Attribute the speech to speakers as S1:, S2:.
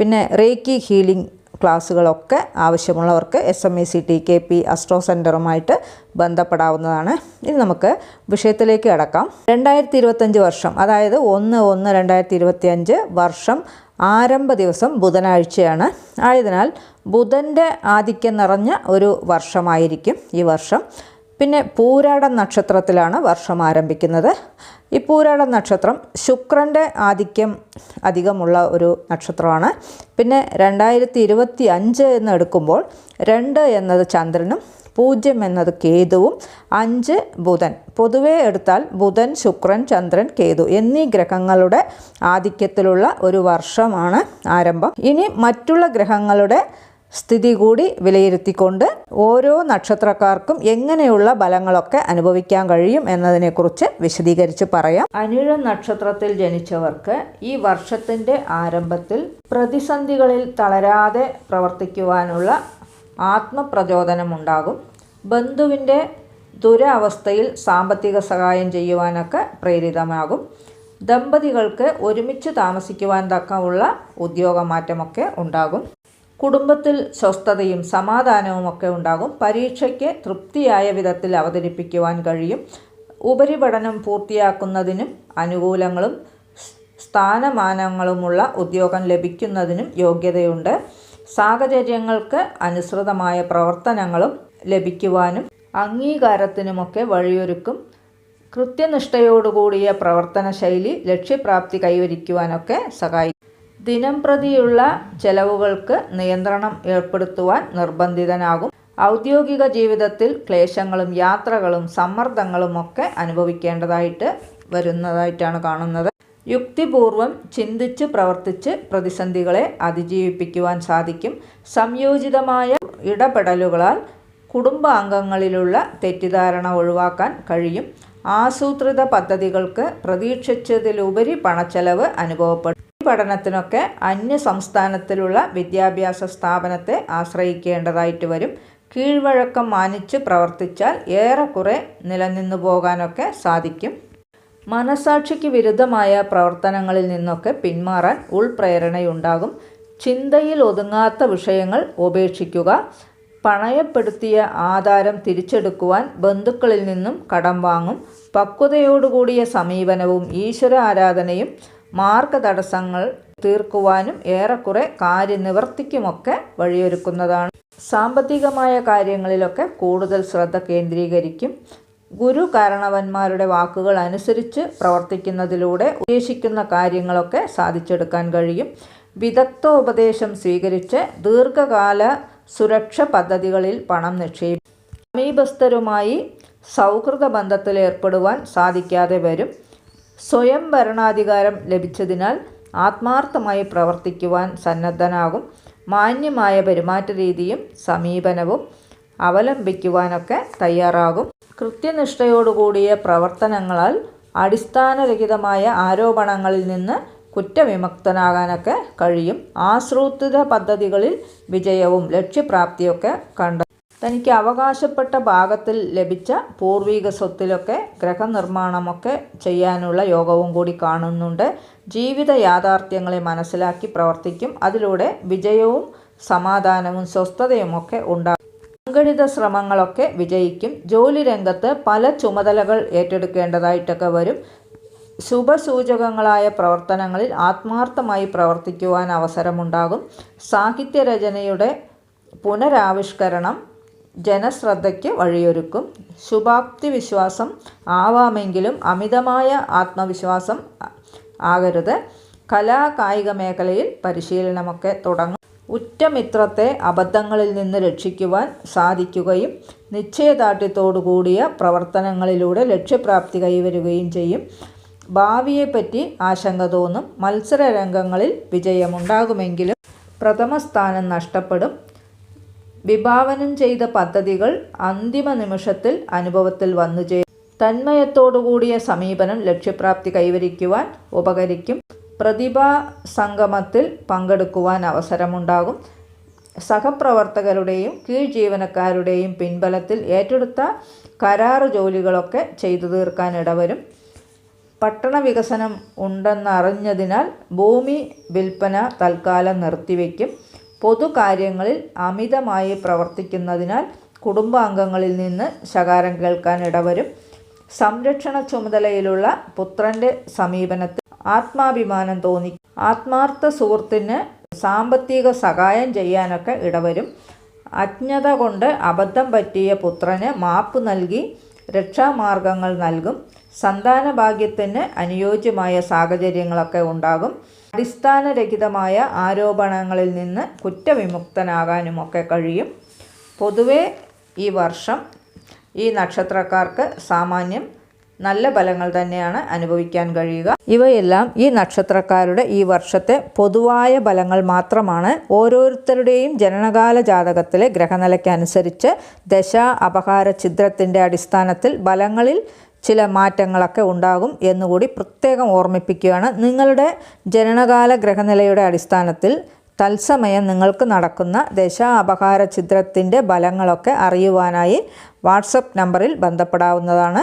S1: പിന്നെ reiki healing ക്ലാസ്സുകളൊക്കെ ആവശ്യമുള്ളവർക്ക് S M A C T K P astro സെന്ററുമായിട്ട് ബന്ധപ്പെടാവുന്നതാണ്. ഇനി നമുക്ക് വിഷയത്തിലേക്ക് കടക്കാം. രണ്ടായിരത്തി ഇരുപത്തഞ്ച് വർഷം അതായത് ഒന്ന് ഒന്ന് രണ്ടായിരത്തി ഇരുപത്തി അഞ്ച് വർഷം ആരംഭ ദിവസം ബുധനാഴ്ചയാണ്. ആയതിനാൽ ബുധന്റെ ആധിക്യം നിറഞ്ഞ ഒരു വർഷമായിരിക്കും ഈ വർഷം. പിന്നെ പൂരാട നക്ഷത്രത്തിലാണ് വർഷം ആരംഭിക്കുന്നത്. ഈ പൂരാട നക്ഷത്രം ശുക്രന്റെ ആധിക്യം അധികമുള്ള ഒരു നക്ഷത്രമാണ്. പിന്നെ രണ്ടായിരത്തി ഇരുപത്തി അഞ്ച് എന്ന് എടുക്കുമ്പോൾ രണ്ട് എന്നത് ചന്ദ്രനും പൂജ്യം എന്നത് കേതുവും അഞ്ച് ബുധൻ. പൊതുവേ എടുത്താൽ ബുധൻ ശുക്രൻ ചന്ദ്രൻ കേതു എന്നീ ഗ്രഹങ്ങളുടെ ആധിക്യത്തിലുള്ള ഒരു വർഷമാണ് ആരംഭം. ഇനി മറ്റുള്ള ഗ്രഹങ്ങളുടെ സ്ഥിതി കൂടി വിലയിരുത്തിക്കൊണ്ട് ഓരോ നക്ഷത്രക്കാർക്കും എങ്ങനെയുള്ള ബലങ്ങളൊക്കെ അനുഭവിക്കാൻ കഴിയും എന്നതിനെക്കുറിച്ച് വിശദീകരിച്ച് പറയാം. അനുഴ നക്ഷത്രത്തിൽ ജനിച്ചവർക്ക് ഈ വർഷത്തിന്റെ ആരംഭത്തിൽ പ്രതിസന്ധികളിൽ തളരാതെ പ്രവർത്തിക്കുവാനുള്ള ആത്മപ്രചോദനമുണ്ടാകും. ബന്ധുവിന്റെ ദുരവസ്ഥയിൽ സാമ്പത്തിക സഹായം ചെയ്യുവാനൊക്കെ പ്രേരിതമാകും. ദമ്പതികൾക്ക് ഒരുമിച്ച് താമസിക്കുവാൻ തക്കമുള്ള ഉദ്യോഗമാറ്റമൊക്കെ ഉണ്ടാകും. കുടുംബത്തിൽ സ്വസ്ഥതയും സമാധാനവും ഒക്കെ ഉണ്ടാകും. പരീക്ഷയ്ക്ക് തൃപ്തിയായ വിധത്തിൽ അവതരിപ്പിക്കുവാൻ കഴിയും. ഉപരിപഠനം പൂർത്തിയാക്കുന്നതിനും അനുകൂലങ്ങളും സ്ഥാനമാനങ്ങളുമുള്ള ഉദ്യോഗം ലഭിക്കുന്നതിനും യോഗ്യതയുണ്ട്. സാഹചര്യങ്ങൾക്ക് അനുസൃതമായ പ്രവർത്തനങ്ങളും ലഭിക്കുവാനും അംഗീകാരത്തിനുമൊക്കെ വഴിയൊരുക്കും. കൃത്യനിഷ്ഠയോടുകൂടിയ പ്രവർത്തന ശൈലി ലക്ഷ്യപ്രാപ്തി കൈവരിക്കുവാനൊക്കെ സഹായിക്കും. ദിനം പ്രതിയുള്ള ചെലവുകൾക്ക് നിയന്ത്രണം ഏർപ്പെടുത്തുവാൻ നിർബന്ധിതനാകും. ഔദ്യോഗിക ജീവിതത്തിൽ ക്ലേശങ്ങളും യാത്രകളും സമ്മർദ്ദങ്ങളും ഒക്കെ അനുഭവിക്കേണ്ടതായിട്ട് വരുന്നതായിട്ടാണ് കാണുന്നത്. യുക്തിപൂർവം ചിന്തിച്ച് പ്രവർത്തിച്ച് പ്രതിസന്ധികളെ അതിജീവിപ്പിക്കുവാൻ സാധിക്കും. സംയോജിതമായ ഇടപെടലുകളാൽ കുടുംബാംഗങ്ങളിലുള്ള തെറ്റിദ്ധാരണ ഒഴിവാക്കാൻ കഴിയും. ആസൂത്രിത പദ്ധതികൾക്ക് പ്രതീക്ഷിച്ചതിലുപരി പണച്ചെലവ് അനുഭവപ്പെടും. പഠനത്തിനൊക്കെ അന്യ സംസ്ഥാനത്തിലുള്ള വിദ്യാഭ്യാസ സ്ഥാപനത്തെ ആശ്രയിക്കേണ്ടതായിട്ട് വരും. കീഴ്വഴക്കം മാനിച്ച് പ്രവർത്തിച്ചാൽ ഏറെക്കുറെ നിലനിന്നു പോകാനൊക്കെ സാധിക്കും. മനസാക്ഷിക്ക് വിരുദ്ധമായ പ്രവർത്തനങ്ങളിൽ നിന്നൊക്കെ പിന്മാറാൻ ഉൾപ്രേരണയുണ്ടാകും. ചിന്തയിൽ ഒതുങ്ങാത്ത വിഷയങ്ങൾ ഉപേക്ഷിക്കുക പണയപ്പെടുത്തിയ ആധാരം തിരിച്ചെടുക്കുവാൻ ബന്ധുക്കളിൽ നിന്നും കടം വാങ്ങും പക്വതയോടുകൂടിയ സമീപനവും ഈശ്വര ആരാധനയും മാർഗതടസ്സങ്ങൾ തീർക്കുവാനും ഏറെക്കുറെ കാര്യനിവർത്തിക്കുമൊക്കെ വഴിയൊരുക്കുന്നതാണ്. സാമ്പത്തികമായ കാര്യങ്ങളിലൊക്കെ കൂടുതൽ ശ്രദ്ധ കേന്ദ്രീകരിക്കും. ഗുരു കാരണവന്മാരുടെ വാക്കുകൾ അനുസരിച്ച് പ്രവർത്തിക്കുന്നതിലൂടെ ഉദ്ദേശിക്കുന്ന കാര്യങ്ങളൊക്കെ സാധിച്ചെടുക്കാൻ കഴിയും. വിദഗ്ധ ഉപദേശം സ്വീകരിച്ച് ദീർഘകാല സുരക്ഷ പദ്ധതികളിൽ പണം നിക്ഷേപിക്കും. സമീപസ്ഥരുമായി സൗഹൃദ ബന്ധത്തിൽ ഏർപ്പെടുവാൻ സാധിക്കാതെ വരും. സ്വയം ഭരണാധികാരം ലഭിച്ചതിനാൽ ആത്മാർത്ഥമായി പ്രവർത്തിക്കുവാൻ സന്നദ്ധനാകും. മാന്യമായ പെരുമാറ്റ രീതിയും സമീപനവും അവലംബിക്കുവാനൊക്കെ തയ്യാറാകും. കൃത്യനിഷ്ഠയോടുകൂടിയ പ്രവർത്തനങ്ങളാൽ അടിസ്ഥാനരഹിതമായ ആരോപണങ്ങളിൽ നിന്ന് കുറ്റവിമുക്തനാകാനൊക്കെ കഴിയും. ആസൂത്രിത പദ്ധതികളിൽ വിജയവും ലക്ഷ്യപ്രാപ്തിയൊക്കെ കണ്ട തനിക്ക് അവകാശപ്പെട്ട ഭാഗത്തിൽ ലഭിച്ച പൂർവീക സ്വത്തിലൊക്കെ ഗ്രഹനിർമ്മാണമൊക്കെ ചെയ്യാനുള്ള യോഗവും കൂടി കാണുന്നുണ്ട്. ജീവിത യാഥാർത്ഥ്യങ്ങളെ മനസ്സിലാക്കി പ്രവർത്തിക്കും. അതിലൂടെ വിജയവും സമാധാനവും സ്വസ്ഥതയുമൊക്കെ ഉണ്ടാകും. സംഘടിത ശ്രമങ്ങളൊക്കെ വിജയിക്കും. ജോലി രംഗത്ത് പല ചുമതലകൾ ഏറ്റെടുക്കേണ്ടതായിട്ടൊക്കെ വരും. ശുഭസൂചകങ്ങളായ പ്രവർത്തനങ്ങളിൽ ആത്മാർത്ഥമായി പ്രവർത്തിക്കുവാൻ അവസരമുണ്ടാകും. സാഹിത്യരചനയുടെ പുനരാവിഷ്കരണം ജനശ്രദ്ധയ്ക്ക് വഴിയൊരുക്കും. ശുഭാപ്തി വിശ്വാസം ആവാമെങ്കിലും അമിതമായ ആത്മവിശ്വാസം ആകരുത്. കലാ കായിക മേഖലയിൽ പരിശീലനമൊക്കെ തുടങ്ങും. ഉറ്റമിത്രത്തെ അബദ്ധങ്ങളിൽ നിന്ന് രക്ഷിക്കുവാൻ സാധിക്കുകയും നിശ്ചയദാർഢ്യത്തോടു കൂടിയ പ്രവർത്തനങ്ങളിലൂടെ ലക്ഷ്യപ്രാപ്തി കൈവരുകയും ചെയ്യും. ഭാവിയെപ്പറ്റി ആശങ്ക തോന്നും മത്സര രംഗങ്ങളിൽ വിജയമുണ്ടാകുമെങ്കിലും പ്രഥമ സ്ഥാനം നഷ്ടപ്പെടും. വിഭാവനം ചെയ്ത പദ്ധതികൾ അന്തിമ നിമിഷത്തിൽ അനുഭവത്തിൽ വന്നു ചേരും. തന്മയത്തോടുകൂടിയ സമീപനം ലക്ഷ്യപ്രാപ്തി കൈവരിക്കുവാൻ ഉപകരിക്കും. പ്രതിഭാ സംഗമത്തിൽ പങ്കെടുക്കുവാൻ അവസരമുണ്ടാകും. സഹപ്രവർത്തകരുടെയും കീഴ് ജീവനക്കാരുടെയും പിൻബലത്തിൽ ഏറ്റെടുത്ത കരാറ് ജോലികളൊക്കെ ചെയ്തു തീർക്കാൻ ഇടവരും. പട്ടണ വികസനം ഉണ്ടെന്നറിഞ്ഞതിനാൽ ഭൂമി വിൽപ്പന തൽക്കാലം നിർത്തിവെക്കും. പൊതുകാര്യങ്ങളിൽ അമിതമായി പ്രവർത്തിക്കുന്നതിനാൽ കുടുംബാംഗങ്ങളിൽ നിന്ന് ശകാരം കേൾക്കാൻ ഇടവരും. സംരക്ഷണ ചുമതലയിലുള്ള പുത്രന്റെ സമീപനത്തിൽ ആത്മാഭിമാനം തോന്നി. ആത്മാർത്ഥ സുഹൃത്തിന് സാമ്പത്തിക സഹായം ചെയ്യാനൊക്കെ ഇടവരും. അജ്ഞത കൊണ്ട് അബദ്ധം പറ്റിയ പുത്രന് മാപ്പ് നൽകി. രക്ഷാമാർഗങ്ങൾ നൽകും. സന്താന ഭാഗ്യത്തിന് അനുയോജ്യമായ സാഹചര്യങ്ങളൊക്കെ ഉണ്ടാകും. അടിസ്ഥാനരഹിതമായ ആരോപണങ്ങളിൽ നിന്ന് കുറ്റവിമുക്തനാകാനുമൊക്കെ കഴിയും. പൊതുവേ ഈ വർഷം ഈ നക്ഷത്രക്കാർക്ക് സാമാന്യം നല്ല ഫലങ്ങൾ തന്നെയാണ് അനുഭവിക്കാൻ കഴിയുക. ഇവയെല്ലാം ഈ നക്ഷത്രക്കാരുടെ ഈ വർഷത്തെ പൊതുവായ ഫലങ്ങൾ മാത്രമാണ്. ഓരോരുത്തരുടെയും ജനനകാല ജാതകത്തിലെ ഗ്രഹനിലയ്ക്കനുസരിച്ച് ദശ അപഹാര ഛിദ്രത്തിന്റെ അടിസ്ഥാനത്തിൽ ഫലങ്ങളിൽ ചില മാറ്റങ്ങളൊക്കെ ഉണ്ടാകും എന്നുകൂടി പ്രത്യേകം ഓർമ്മിപ്പിക്കുകയാണ്. നിങ്ങളുടെ ജനനകാല ഗ്രഹനിലയുടെ അടിസ്ഥാനത്തിൽ തത്സമയം നിങ്ങൾക്ക് നടക്കുന്ന ദശ അപഹാര ചിത്രത്തിന്റെ ഫലങ്ങളൊക്കെ അറിയുവാനായി വാട്സപ്പ് നമ്പറിൽ ബന്ധപ്പെടാവുന്നതാണ്.